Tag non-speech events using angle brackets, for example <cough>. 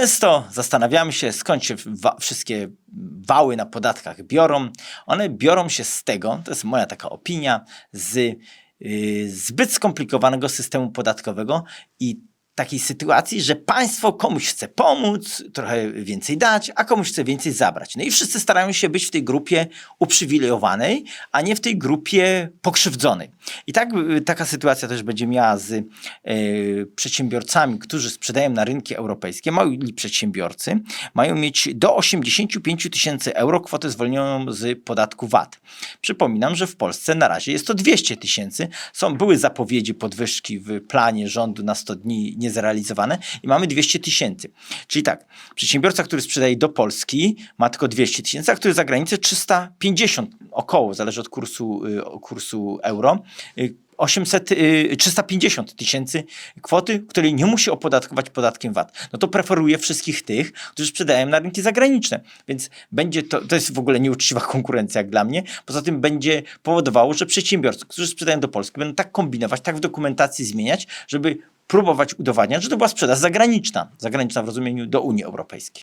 Często zastanawiamy się, skąd się wa- wszystkie wały na podatkach biorą. One biorą się z tego, to jest moja taka opinia, z y, zbyt skomplikowanego systemu podatkowego i takiej sytuacji, że państwo komuś chce pomóc, trochę więcej dać, a komuś chce więcej zabrać. No i wszyscy starają się być w tej grupie uprzywilejowanej, a nie w tej grupie pokrzywdzonej. I tak, y, taka sytuacja też będzie miała z y, przedsiębiorcami, którzy sprzedają na rynki europejskie. Mali przedsiębiorcy mają mieć do 85 tysięcy euro kwotę zwolnioną z podatku VAT. Przypominam, że w Polsce na razie jest to 200 tysięcy. Są, były zapowiedzi podwyżki w planie rządu na 100 dni niezrealizowane i mamy 200 tysięcy. Czyli tak, przedsiębiorca, który sprzedaje do Polski ma tylko 200 tysięcy, a który za granicę 350 około, zależy od kursu, y, kursu euro. y, 800, y, 350 tysięcy kwoty, której nie musi opodatkować podatkiem VAT. No to preferuje wszystkich tych, którzy sprzedają na rynki zagraniczne. Więc będzie to, to jest w ogóle nieuczciwa <laughs> konkurencja jak dla mnie. Poza tym będzie powodowało, że przedsiębiorcy, którzy sprzedają do Polski, będą tak kombinować, tak w dokumentacji zmieniać, żeby próbować udowadniać, że to była sprzedaż zagraniczna. Zagraniczna w rozumieniu do Unii Europejskiej.